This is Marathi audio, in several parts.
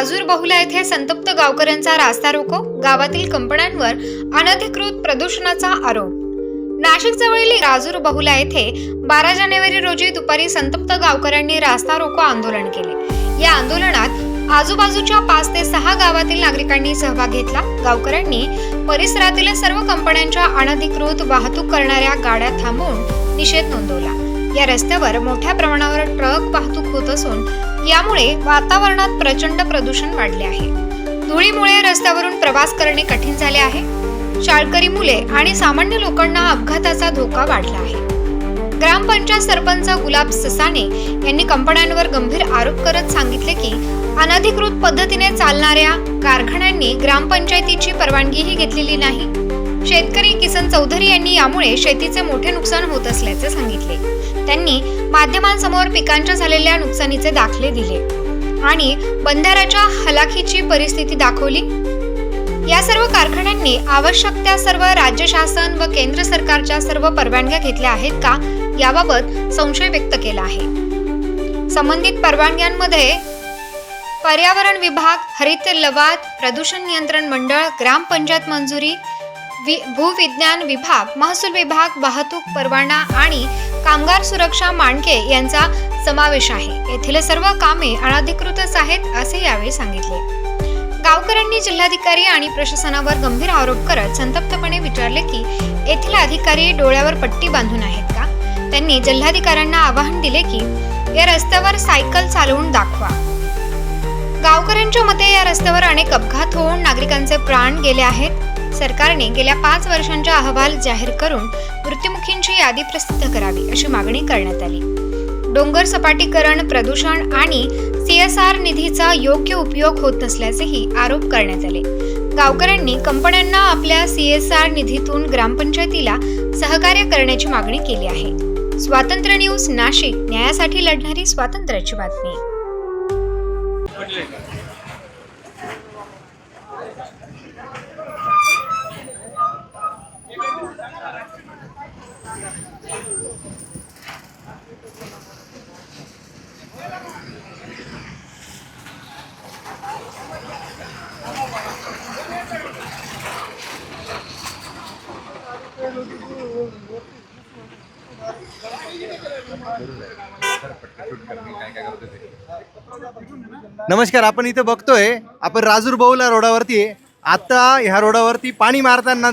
राजूर बहुला येथे संतप्त गावकऱ्यांचा रास्ता रोको गावातील कंपन्यांवर अनधिकृत प्रदूषणाचा आरोप. नाशिक जवळील राजूर बहुला येथे बारा जानेवारी रोजी दुपारी संतप्त गावकऱ्यांनी रास्ता रोको आंदोलन केले. या आंदोलनात आजूबाजूच्या पाच ते सहा गावातील नागरिकांनी सहभाग घेतला. गावकऱ्यांनी परिसरातील सर्व कंपन्यांच्या अनधिकृत वाहतूक करणाऱ्या गाड्या थांबवून निषेध नोंदवला. या रस्त्यावर मोठ्या प्रमाणावर ट्रक वाहतूक होत असून यामुळे वातावरणात प्रचंड प्रदूषण वाढले आहे. धुळीमुळे रस्त्यावरून प्रवास करणे कठीण झाले आहे. शाळकरी मुले आणि सामान्य लोकांना अपघाताचा धोका वाढला आहे. ग्रामपंचायत सरपंच गुलाब ससाने यांनी कंपन्यांवर गंभीर आरोप करत सांगितले की अनधिकृत पद्धतीने चालणाऱ्या कारखान्यांनी ग्रामपंचायतीची परवानगीही घेतलेली नाही. शेतकरी किसन चौधरी यांनी यामुळे शेतीचे मोठे नुकसान होत असल्याचे सांगितले. त्यांनी माध्यमांसमोर पिकांच्या झालेल्या नुकसानीचे दाखले दिले. आणि बंधाऱ्याच्या हलाखीची परिस्थिती दाखवली. या सर्व कारखान्यांनी आवश्यक त्या सर्व राज्य शासन व केंद्र सरकारच्या सर्व परवानग्या घेतल्या आहेत का? याबाबत संशय व्यक्त केला आहे. संबंधित परवानग्यांमध्ये पर्यावरण विभाग हरित लवाद प्रदूषण नियंत्रण मंडळ ग्रामपंचायत मंजुरी वि भूविज्ञान विभाग महसूल विभाग वाहतूक परवाना आणि कामगार सुरक्षा मांडके यांचा समावेश आहे. येथील सर्व कामे अनधिकृतच आहेत असे यावेळी सांगितले. गावकऱ्यांनी जिल्हाधिकारी आणि प्रशासनावर गंभीर आरोप करत संतप्तपणे विचारले की येथील अधिकारी डोळ्यावर पट्टी बांधून आहेत का? त्यांनी जिल्हाधिकाऱ्यांना आवाहन दिले की या रस्त्यावर सायकल चालवून दाखवा. गावकऱ्यांच्या मते या रस्त्यावर अनेक अपघात होऊन नागरिकांचे प्राण गेले आहेत. सरकारने गेल्या पाच वर्षांचा अहवाल जाहीर करून मृत्युमुखींची यादी प्रसिद्ध करावी अशी मागणी करण्यात आली. डोंगर सपाटीकरण प्रदूषण आणि सीएसआर निधीचा योग्य उपयोग होत नसल्याचेही आरोप करण्यात आले. गावकऱ्यांनी कंपन्यांना आपल्या सीएसआर निधीतून ग्रामपंचायतीला सहकार्य करण्याची मागणी केली आहे. स्वातंत्र्य न्यूज नाशिक न्यायासाठी लढणारी स्वातंत्र्याची बातमी. नमस्कार आपण इथे बघतोय आपण राजूर बहुला रोडावरती आहे. आता ह्या रोडावरती पाणी मारताना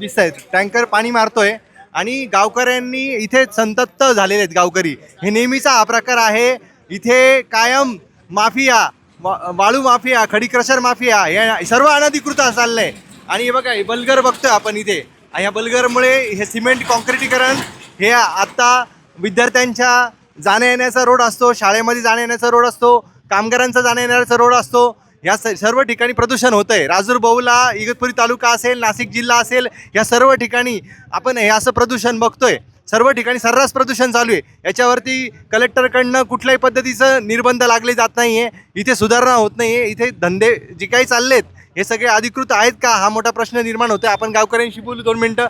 दिसत आहेत टँकर पाणी मारतोय आणि गावकऱ्यांनी इथे संतप्त झालेले आहेत गावकरी. हे नेहमीचा हा प्रकार आहे. इथे कायम माफिया वाळू माफिया खडी क्रशर माफिया या सर्व अनधिकृत चाललंय. आणि हे बघा बलगर बघतोय आपण इथे. ह्या बलगरमुळे हे सिमेंट कॉन्क्रिटीकरण हे आत्ता विद्यार्थ्यांच्या जाण्या येण्याचा रोड असतो शाळेमध्ये जाण्या येण्याचा रोड असतो कामगारांचा जाण्या येण्याचा रोड असतो. या स- सर्व ठिकाणी प्रदूषण होतं आहे राजूर बहुला इगतपुरी तालुका असेल नाशिक जिल्हा असेल या सर्व ठिकाणी आपण हे असं प्रदूषण बघतोय. सर्व ठिकाणी सर्रास प्रदूषण चालू आहे. याच्यावरती कलेक्टरकडनं कुठल्याही पद्धतीचं निर्बंध लागले जात नाही आहे इथे सुधारणा होत नाही आहे इथे धंदे जे काही चाललेत हे सगळे अधिकृत आहेत का? हा मोठा प्रश्न निर्माण होतोय. आपण गावकऱ्यांशी बोलू दोन मिनटं.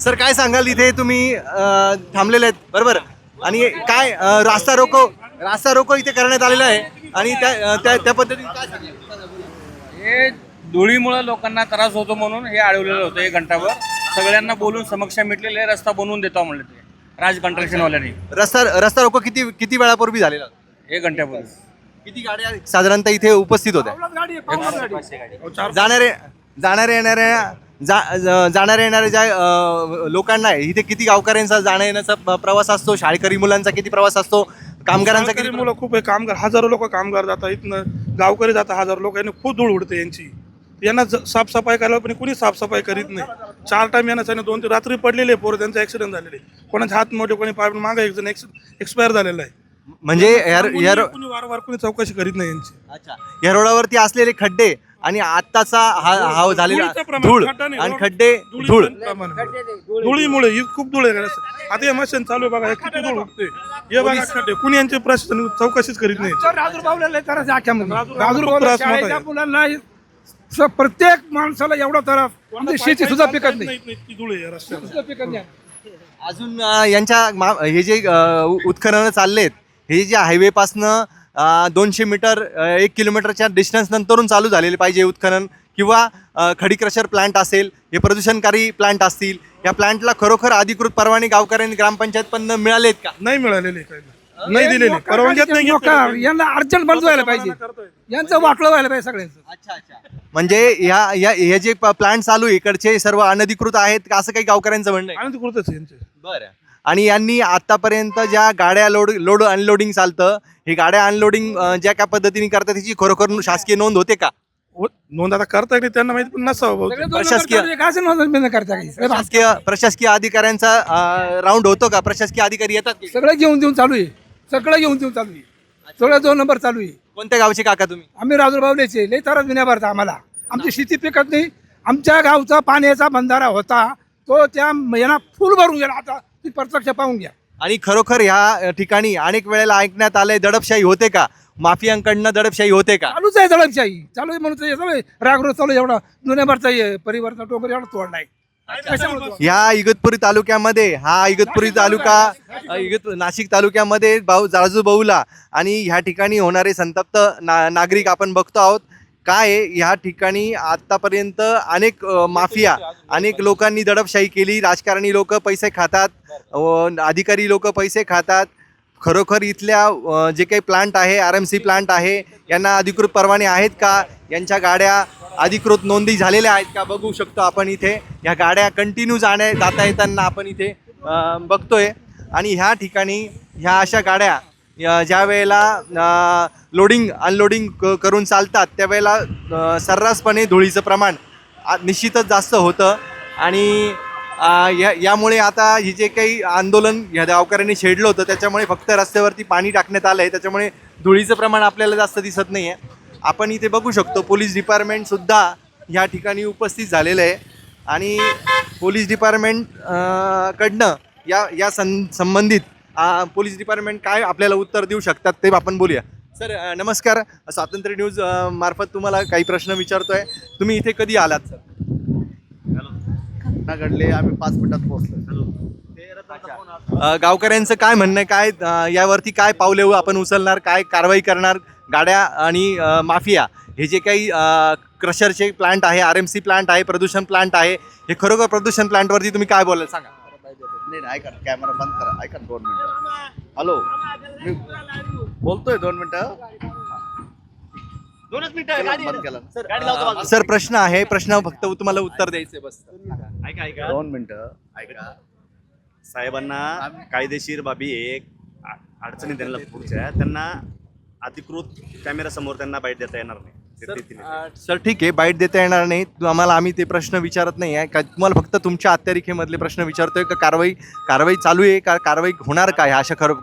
सर काय सांगाल इथे? तुम्ही थांबलेले आहेत. बरोबर? आणि काय रास्ता रोको रास्ता रोको इथे करण्यात आलेला आहे. आणि त्या त्या पद्धतीने काय? हे धुळीमुळे लोकांना त्रास होतो म्हणून हे अडवलेलं होतं एक घंटाभर. सगळ्यांना बोलून समक्ष मिटलेले रस्ता बनवून देतो म्हणले ते. राज कंट्रक्शनवाल्यांनी. रस्ता रस्ता रोको किती किती वेळापूर्वी झालेला? होता? एक घंट्यापूर्वी. किती गाड्या साधारणतः इथे उपस्थित होत्या. जाणारे जाणाऱ्या येणाऱ्या जा जाणाऱ्या येणाऱ्या ज्या लोकांना आहे, इथे किती गावकऱ्यांचा जाण्या येण्याचा प्रवास असतो? शाळकरी मुलांचा किती प्रवास असतो? कामगारांचा किती मुलं खूप आहे कामगार हजारो लोक कामगार जातात इथनं. गावकरी जातात हजारो लोक. यांनी खूप धूळ उडते यांची. यांना साफसफाई करायला पण कुणी साफसफाई करीत नाही. चार टाइम यांना सांगितलं दोन ते रात्री पडलेले पोरं. त्यांचा ऍक्सिडेंट झालेले कोणाचे हात मोठे कोणी पाय मागे एक जण एक्सपायर झालेला आहे. म्हणजे कुणी वारंवार कुणी चौकशी करीत नाही यांची. अच्छा. या रोडावरती असलेले खड्डे आणि आत्ताचा हा हा झालेला धुळीचं प्रमाण, धूळ खड्डा नाही, आणि रोड- खड्डे धुळीचं धूळ. प्रमाण. धुळीमुळे ही खूप धूळ आहे. आता हे मशीन चालू आहे बघा हे किती धूळ उठते हे बघा खड्डे. कुणी यांची प्रशासन चौकशीच करीत नाही. त्रास आहे अख्ख्यामध्ये त्रास मोठा शाळेच्या. मुलांना स- प्रत्येक माणसाला एवढा त्रास. म्हणजे शेती सुद्धा पिकत नाही. इतकी धूळ आहे या रस्त्यावर सुद्धा पिकत नाही. अजून अं, यांच्या मा- हे जे अं, उत्खनन चाललेत हे जे हायवे पासनं दोनशे मीटर एक किलोमीटरच्या डिस्टन्स नंतरून चालू झालेले पाहिजे उत्खनन किंवा खडी क्रशर प्लांट असेल हे प्रदूषणकारी प्लांट असतील या प्लांटला खरोखर अधिकृत परवाने गावकऱ्यांनी ग्रामपंचायत पण मिळालेत का? नाही मिळालेले काही नाही दिलेले. परवानग्यात नाही. यांना अर्जंट बंद व्हायला पाहिजे. यांचं वाटलं व्हायला पाहिजे सगळ्यांचं. म्हणजे ह्या या हे जे प्लांट चालू आहे, इकडचे सर्व अनधिकृत आहेत का? असं काही गावकऱ्यांचं म्हणणं आहे? आनंद कृतच यांचे. बरं. आणि यांनी आतापर्यंत ज्या गाड्या लोड लोड अनलोडिंग चालतं ही गाड्या अनलोडिंग ज्या काय पद्धतीने करतात त्याची खरोखर शासकीय नोंद होते का? हो- नोंद आता करता येते त्यांना माहिती पण नसावं बहुतेक. प्रशासकीय- करता काही प्रशासकीय प्रशासकीय अधिकाऱ्यांचा राऊंड होतो का? प्रशासकीय अधिकारी येतात की? सगळं घेऊन देऊन चालू आहे. सगळं घेऊन देऊन चालू आहे. सगळं दोन नंबर चालू आहे. कोणत्या गावचे काका तुम्ही? आम्ही राजूरबावलेचे लई त्रास विना भरता आम्हाला. आमची शेती पिकत नाही. आमच्या गावचा पाण्याचा बंधारा होता. तो त्या यांना फुल भरून गेला. आता ती प्रत्यक्ष पाहून घ्या. आणि खरोखर ह्या ठिकाणी अनेक वेळेला ऐकण्यात आलंय दडपशाही होते का? माफियांकडनं दडपशाही होते का? चालूच आहे दळपशाही चालू आहे म्हणून सगळे रागरोज चालू आहे. एवढा जुन्याभरचा हे परिवारचा टोबर एवढा कशामुळे तोडला? ह्या इगतपुरी तालुक्यामध्ये हा इगतपुरी तालुका इगत नाशिक तालुक्यामध्ये भाऊ जाळजू बहुला. आणि ह्या ठिकाणी होणारे संतप्त ना नागरिक आपण बघतो आहोत. काय आहे, ह्या ठिकाणी आतापर्यंत अनेक माफिया अनेक लोकांनी दडपशाही केली. राजकारणी लोक पैसे खातात. अधिकारी लोक पैसे खातात. खरोखर इथल्या जे काही प्लांट आहे आर एम सी प्लांट आहे यांना अधिकृत परवाने आहेत का? यांच्या गाड्या अधिकृत नोंदी झालेल्या आहेत का? बघू शकतो आपण इथे. ह्या गाड्या कंटिन्यू जाण्या जाता येताना आपण इथे बघतोय. आणि ह्या ठिकाणी ह्या अशा गाड्या ज्या वेळेला लोडिंग अनलोडिंग क करून चालतात त्यावेळेला सर्रासपणे धुळीचं प्रमाण निश्चितच जास्त होतं. आणि या यामुळे आता हे जे काही आंदोलन ह्या गावकऱ्यांनी छेडलं होतं त्याच्यामुळे फक्त रस्त्यावरती पाणी टाकण्यात आलं आहे त्याच्यामुळे धुळीचं प्रमाण आपल्याला जास्त दिसत नाही आहे आपण इथे बघू शकतो पोलीस डिपार्टमेंटसुद्धा ह्या ठिकाणी उपस्थित झालेलं आहे. आणि पोलीस डिपार्टमेंट कडनं या या सं संबंधित पोलीस डिपार्टमेंट काय आपल्याला उत्तर देऊ शकतात ते आपण बोलूया. सर अ, नमस्कार. स्वातंत्र्य न्यूज अ, मार्फत तुम्हाला काही प्रश्न विचारतोय. तुम्ही इथे कधी आलात सर? घटना घडली आम्ही पाच मिनिटात पोहोचलो. अ, गावकऱ्यांचं काय म्हणणं आहे? काय अ, यावरती काय पावले आपण उचलणार? काय कारवाई करणार? गाड्या आणि अ, माफिया हे जे काही अ, क्रशरचे प्लांट आहे आर एम सी प्लांट आहे प्रदूषण प्लांट आहे हे खरोखर प्रदूषण प्लांटवरती तुम्ही काय बोलाल? सांगा. नाही नाही ऐका कॅमेरा बंद करा. ऐका दोन मिनिटं. हॅलो मी बोलतोय दोन मिनिटं. दोनच मिनिटं बंद केला ना. सर प्रश्न आहे प्रश्न फक्त तुम्हाला उत्तर द्यायचे बस. दोन मिनिटं ऐका. साहेबांना कायदेशीर बाबी एक अडचणी त्यांना पुढच्या त्यांना अधिकृत कॅमेरा समोर त्यांना बाईट देता येणार नाही. सर ठीक आहे बाईट देता येणार नाही. आम्हाला आम्ही ते प्रश्न विचारत नाही आहे. का तुम्हाला फक्त तुमच्या अत्यारिखेमधले प्रश्न विचारतोय का कारवाई कारवाई चालू आहे का? कारवाई होणार काय? अशा खरं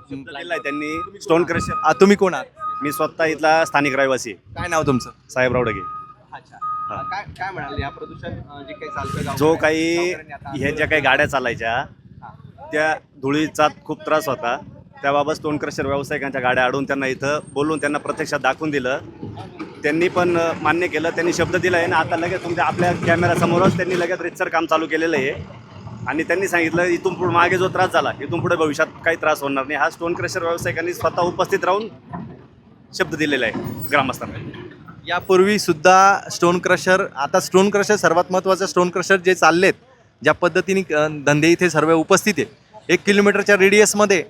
त्यांनी. स्टोन क्रशर आ, तुम्ही कोण आहात? मी स्वतः इथला स्थानिक रहिवासी आहे, काय नाव तुमचं? साहेबराव डगे काय काय म्हणाले? या प्रदूषण जे काही चालतं जो काही ह्या ज्या काही गाड्या चालायच्या त्या धुळीचा खूप त्रास होता. त्याबाबत स्टोन क्रशर व्यावसायिकांच्या गाड्या अडून त्यांना इथं बोलून त्यांना प्रत्यक्षात दाखवून दिलं. त्यांनी पण मान्य केलं. त्यांनी शब्द दिला आहे ना आता लगेच तुमच्या आपल्या कॅमेरासमोरच त्यांनी लगेच रितसर काम चालू केलेलं आहे. आणि त्यांनी सांगितलं इथून पुढे मागे जो त्रास झाला इथून पुढे भविष्यात काही त्रास होणार नाही. हा स्टोन क्रशर व्यावसायिकांनी स्वतः उपस्थित राहून शब्द दिलेला आहे ग्रामस्थांना. यापूर्वी सुद्धा स्टोन क्रशर आता स्टोन क्रशर सर्वात महत्त्वाचं स्टोन क्रशर जे चाललेत ज्या पद्धतीने धंदे इथे सर्व उपस्थित आहे. एक किलोमीटरच्या रेडियसमध्ये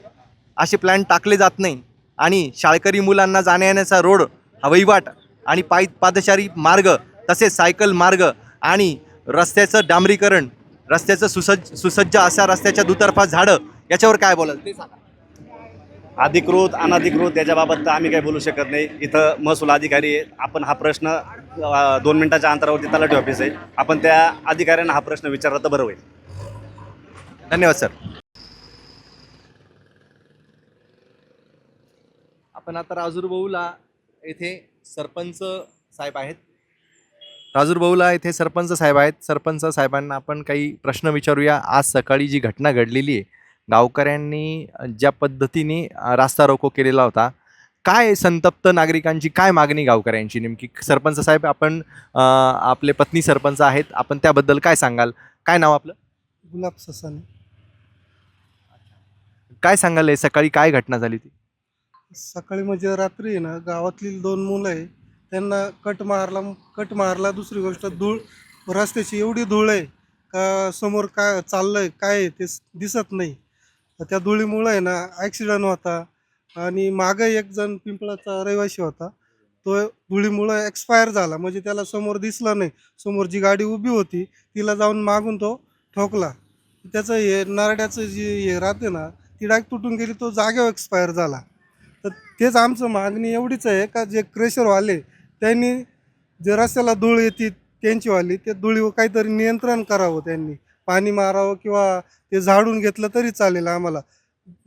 असे प्लॅन टाकले जात नाही. आणि शाळकरी मुलांना जाण्या येण्याचा रोड हा वहिवाट आणि पायी पादचारी मार्ग तसेच सायकल मार्ग आणि रस्त्याचं डांबरीकरण रस्त्याचं सुसज्ज सुसज्ज अशा रस्त्याच्या दुतर्फा झाडं याच्यावर काय बोलाल? ते सांगा. अधिकृत अनधिकृत याच्याबाबत तर आम्ही काही बोलू शकत नाही. इथं महसूल अधिकारी आहे आपण हा प्रश्न दोन मिनिटाच्या अंतरावरती तलाठी ऑफिस आहे. आपण त्या अधिकाऱ्यांना हा प्रश्न विचारला तर बरं होईल. धन्यवाद सर आपण आता राजूर बहुला येथे सरपंच साहेब आहेत. राजूर बहुला येथे सरपंच साहेब आहेत. सरपंच साहेबांना आपण काही प्रश्न विचारूया. आज सकाळी जी घटना घडलेली आहे गावकऱ्यांनी ज्या पद्धतीने रास्ता रोको केलेला होता काय संतप्त नागरिकांची काय मागणी गावकऱ्यांची नेमकी? सरपंच साहेब आपण आपले पत्नी सरपंच आहेत. आपण त्याबद्दल काय सांगाल? काय नाव आपलं? गुलाब ससाने. काय सांगाल सकाळी काय घटना झाली ती? सकाळी म्हणजे रात्री आहे ना गावातली दोन मुलं आहे त्यांना कट मारला कट मारला दुसरी गोष्ट धूळ रस्त्याची एवढी धूळ आहे का समोर काय चाललंय काय आहे ते दिसत नाही. त्या धुळीमुळं आहे ना ॲक्सिडंट होता आणि मागं एक जण पिंपळाचा रहिवासी होता तो धुळीमुळं एक्सपायर झाला. म्हणजे त्याला समोर दिसला नाही. समोर जी गाडी उभी होती तिला जाऊन मागून तो ठोकला. त्याचं हे नारड्याचं जे हे राहते ना ती डाग तुटून गेली तो जागेवर एक्सपायर झाला. तर तेच आमचं मागणी एवढीच आहे का जे क्रेशरवाले त्यांनी जे रस्त्याला धूळ येते त्यांचीवाली ते धुळीवर काहीतरी नियंत्रण करावं त्यांनी. पाणी मारावं किंवा ते झाडून घेतलं तरी चालेल आम्हाला.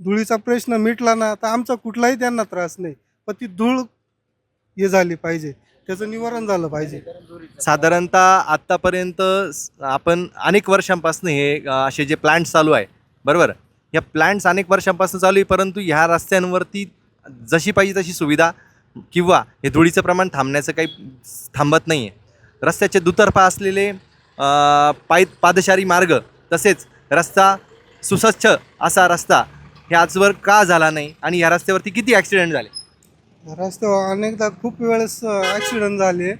धुळीचा प्रश्न मिटला ना तर आमचा कुठलाही त्यांना त्रास नाही. पण ती धूळ हे झाली पाहिजे. त्याचं निवारण झालं पाहिजे. साधारणतः आत्तापर्यंत आपण अनेक वर्षांपासून हे असे जे प्लांट चालू आहे बरोबर? या प्लांट्स अनेक वर्षांपासून चालू आहे परंतु ह्या रस्त्यांवरती जशी पाहिजे तशी सुविधा किंवा हे धुळीचं प्रमाण थांबण्याचं काही थांबत नाही आहे रस्त्याचे दुतर्फा असलेले पाय पादशारी मार्ग तसेच रस्ता सुसच्छ असा रस्ता हे आजवर का झाला नाही आणि या रस्त्यावरती किती ॲक्सिडेंट झाले? रस्त्यावर अनेकदा खूप वेळेस ॲक्सिडेंट झाले.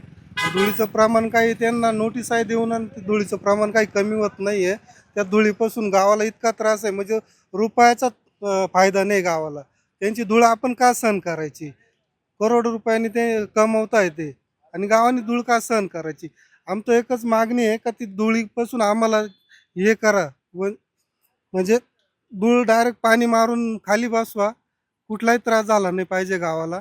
धुळीचं प्रमाण काही त्यांना नोटीस आहे देऊन आणि धुळीचं प्रमाण काही कमी होत नाही आहे त्या धुळीपासून गावाला इतका त्रास आहे. म्हणजे रुपयाचा फायदा नाही गावाला. त्यांची धूळ आपण का सहन करायची? करोड रुपयांनी ते कमवता येते आणि गावाने धूळ का सहन करायची? आमचं एकच मागणी आहे का ती धुळीपासून आम्हाला हे करा व म्हणजे धूळ डायरेक्ट पाणी मारून खाली बसवा. कुठलाही त्रास झाला नाही पाहिजे गावाला.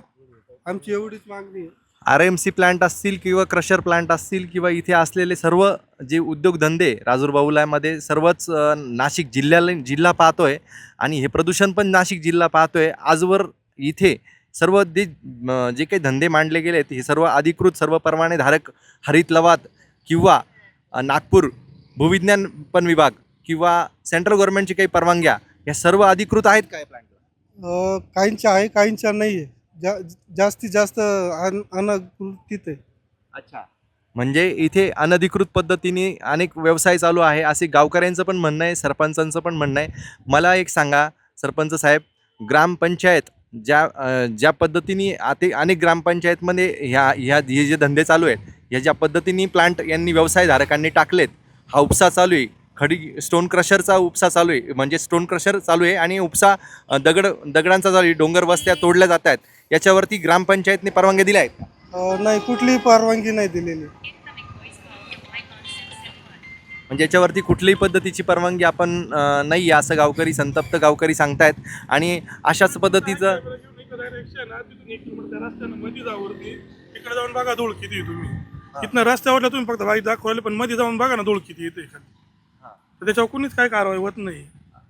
आमची एवढीच मागणी आहे. आर एम सी प्लांट असतील किंवा क्रशर प्लांट असतील किंवा इथे असलेले सर्व जे उद्योगधंदे राजूरबाहुल्यामध्ये सर्वच नाशिक जिल्ह्याला जिल्हा पाहतोय आणि हे प्रदूषण पण नाशिक जिल्हा पाहतोय. आजवर इथे सर्व जे जे काही धंदे मांडले गेले आहेत हे सर्व अधिकृत सर्व परवानेधारक हरित लवाद किंवा नागपूर भूविज्ञान पण विभाग किंवा सेंट्रल गव्हर्नमेंटची काही परवानग्या या सर्व अधिकृत आहेत काय प्लांट काहींच्या आहे काहींच्या नाही आहे जा जास्तीत जास्त अन अनधिकृत आहे. अच्छा. म्हणजे इथे अनधिकृत पद्धतीने अनेक व्यवसाय चालू आहे. असे गावकऱ्यांचं पण म्हणणं आहे सरपंचांचं पण म्हणणं आहे. मला एक सांगा सरपंच साहेब ग्रामपंचायत ज्या अ, ज्या पद्धतीने आते अनेक ग्रामपंचायतमध्ये ह्या ह्या हे जे धंदे चालू आहेत ह्या ज्या पद्धतीने प्लांट यांनी व्यवसायधारकांनी टाकलेत हा उपसा चालू आहे. खडी स्टोन क्रशरचा उपसा चालू आहे. म्हणजे स्टोन क्रशर चालू आहे आणि उपसा अ, दगड दगडांचा चालू आहे. डोंगर वस्त्या तोडल्या जात आहेत. याच्यावरती ग्रामपंचायतने परवानग्या दिल्या आहेत अं, नाही कुठलीही परवानगी नाही दिलेली. म्हणजे याच्यावरती कुठल्याही पद्धतीची परवानगी आपण अ, नाही आहे असं गावकरी संतप्त गावकरी सांगतायत. आणि अशाच पद्धतीचं मध्ये जावरती तिकडे जाऊन बघा धूळ किती आहे तुम्ही इथनं रस्त्यावरला तुम्ही फक्त बाईक दाखवले पण मध्ये जाऊन बघा ना धूळ किती येते. तर त्याच्यावर कुणीच काय कारवाई होत नाही.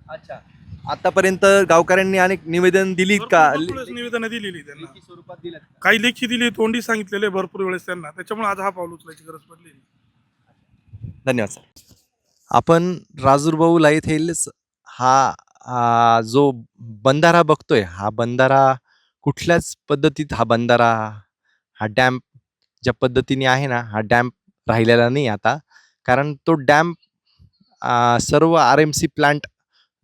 अच्छा. आतापर्यंत गावकऱ्यांनी अनेक निवेदन दिलीत का? निवेदन दिलेली त्यांना. काही लेखी दिली तोंडी सांगितलेले भरपूर वेळेस त्यांना. त्याच्यामुळे आज हा पाऊल उचलायची गरज पडली धन्यवाद सर. आपण राजूरभाऊ लाईत हिल्स हा हा जो बंधारा बघतोय हा बंधारा कुठल्याच पद्धतीत हा बंधारा हा डॅम्प ज्या पद्धतीने आहे ना हा डॅम्प राहिलेला नाही आता. कारण तो डॅम्प सर्व आर एम सी प्लांट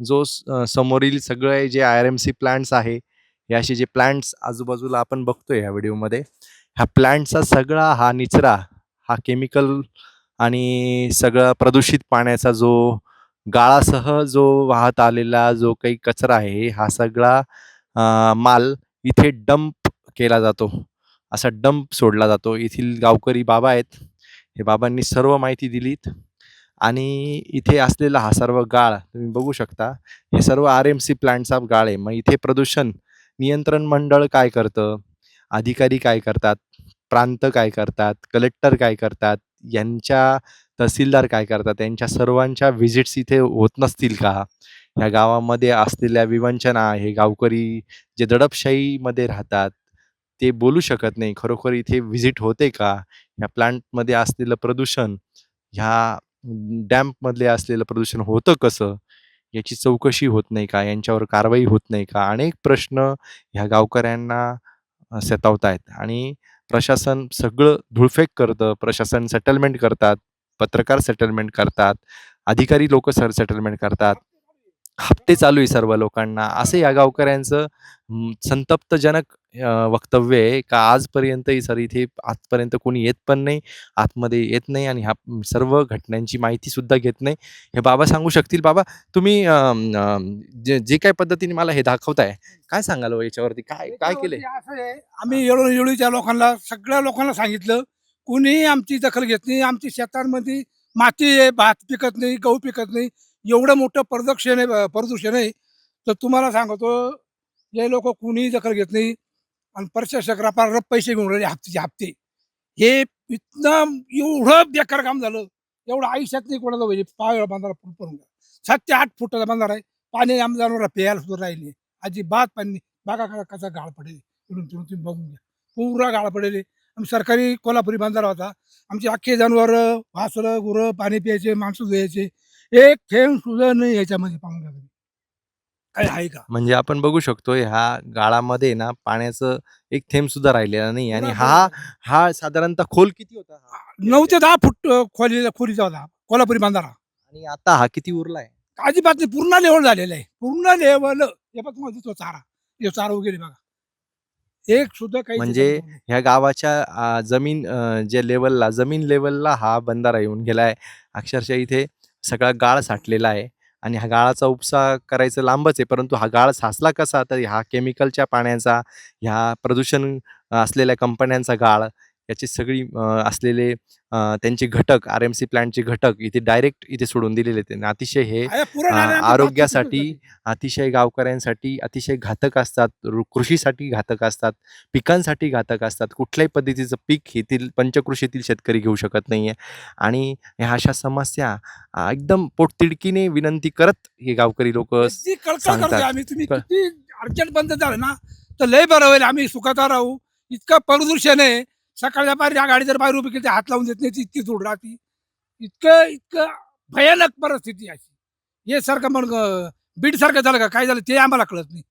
जो स- समोरील सगळे जे I R M C plants आहे हे असे जे प्लांट्स आजूबाजूला आपण बघतोय ह्या व्हिडिओमध्ये ह्या प्लांटचा सगळा हा निचरा हा केमिकल आणि सगळं प्रदूषित पाण्याचा जो गाळासह जो वाहत आलेला जो काही कचरा आहे हा सगळा माल इथे डंप केला जातो. असा डंप सोडला जातो. येथील गावकरी बाबा आहेत. हे बाबांनी सर्व माहिती दिलीत. आणि इथे असलेला हा सर्व गाळ तुम्ही बघू शकता. हे सर्व आर एम सी प्लांटचा गाळ आहे. मग इथे प्रदूषण नियंत्रण मंडळ काय करतं? अधिकारी काय करतात? प्रांत काय करतात? कलेक्टर काय करतात? यांच्या तहसीलदार काय करतात? यांच्या सर्वांच्या व्हिजिट्स इथे होत नसतील का? ह्या गावामध्ये असलेल्या विवंचना हे गावकरी जे दडपशाहीमध्ये राहतात ते बोलू शकत नाही. खरोखर इथे व्हिजिट होते का? ह्या प्लांटमध्ये असलेलं प्रदूषण ह्या डॅम्पमधले असलेलं प्रदूषण होतं कसं? याची चौकशी होत नाही का? यांच्यावर कारवाई होत नाही का? अनेक प्रश्न ह्या गावकऱ्यांना सतावत आहेत आणि प्रशासन सगळं धुळफेक करतं. प्रशासन सेटलमेंट करतात. पत्रकार सेटलमेंट करतात. अधिकारी लोक सर सेटलमेंट करतात. हप्ते चालू आहे सर्व लोकांना. असं या गावकऱ्यांचं संतप्तजनक अ, वक्तव्य आहे का आजपर्यंतही सर इथे आजपर्यंत कोणी येत पण नाही आतमध्ये येत नाही आणि ह्या सर्व घटनांची माहिती सुद्धा घेत नाही. हे बाबा सांगू शकतील? बाबा तुम्ही जे जे काय पद्धतीने मला हे दाखवताय काय सांगाल हो याच्यावरती? काय काय केलंय? याच्यावरती असं आहे आम्ही येळून येळूच्या लोकांना सगळ्या लोकांना सांगितलं कुणीही आमची दखल घेत नाही आमची शेतांमध्ये माती आहे भात पिकत नाही गहू पिकत नाही एवढं मोठं प्रदूषण आहे प्रदूषण आहे. तर तुम्हाला सांगतो हे लोक कुणीही दखल घेत नाही. आणि प्रशासक रपार पैसे घेऊन राहिले हप्त्याचे हप्ते. हे इतकं एवढं बेकार काम झालं. एवढं आयुष्यात नाही कोणाला पाहिजे. पाय बांधारा फुट पडून सात ते आठ फुटाचा बांधारा आहे. पाणी आमदारांना प्यायला सुद्धा राहिले. अजिबात पाणी बागा कसा कसा गाळ पडेल. इकडून तिकडून तुम्ही बघून घ्या. पुरा गाळ पडेल. आम्ही सरकारी कोल्हापुरी बांधारा होता. आमचे अख्खे जनावर वासरं गुरं पाणी प्यायचे माणसं धुयायचे एक थेंब सुद्धा नाही याच्यामध्ये पाहून घ्या काय आहे का? म्हणजे आपण बघू शकतो ह्या गाळामध्ये ना पाण्याचं एक थेंब सुद्धा राहिलेला नाही आणि हा हा साधारणतः खोल किती होता? हा? नऊ ते दहा फूट अं, खोली खोलीचा होता कोल्हापुरी बांधारा. आणि आता हा किती उरलाय? अजिबात नाही पूर्ण लेवल झालेलं आहे. पूर्ण लेवल हे बघ तुम्हाला दिसतो चारा. हे चारा वगैरे बघा. एक सुद्धा काही म्हणजे नाही. ह्या गावाच्या आ, जमीन अ, जे लेवलला जमीन लेवलला हा बंधारा येऊन गेलाय. अक्षरशः इथे सगळा गाळ साठलेला आहे. आणि हा गाळाचा उपसा करायचं लांबच आहे परंतु हा गाळ साचला कसा? तर ह्या केमिकलच्या पाण्याचा ह्या प्रदूषण असलेल्या कंपन्यांचा गाळ याची सगळी असलेले त्यांचे घटक आर एम सी प्लांटचे घटक इथे डायरेक्ट इथे सोडून दिलेले आहेत. अतिशय हे आरोग्यासाठी अतिशय गावकऱ्यांसाठी अतिशय घातक असतात कृषीसाठी घातक असतात पिकांसाठी घातक असतात. कुठल्याही पद्धतीचं पीक येथील पंचकृषीतील शेतकरी घेऊ शकत नाही आहे आणि ह्या अशा समस्या एकदम पोटतिडकीने विनंती करत हे गावकरी लोक अर्जंट बंद झालं ना तर लय बरं होईल. आम्ही सुखात राहू. इतकं प्रदूषण आहे. सकाळच्या पारी त्या गाडी जर बाहेर उभी केली तर हात लावून देत नाही ती इतकी जोड राहते. इतकं इतकं भयानक परिस्थिती अशी. हे सारखं मग बीड सारखं झालं का? काय झालं ते आम्हाला कळत नाही.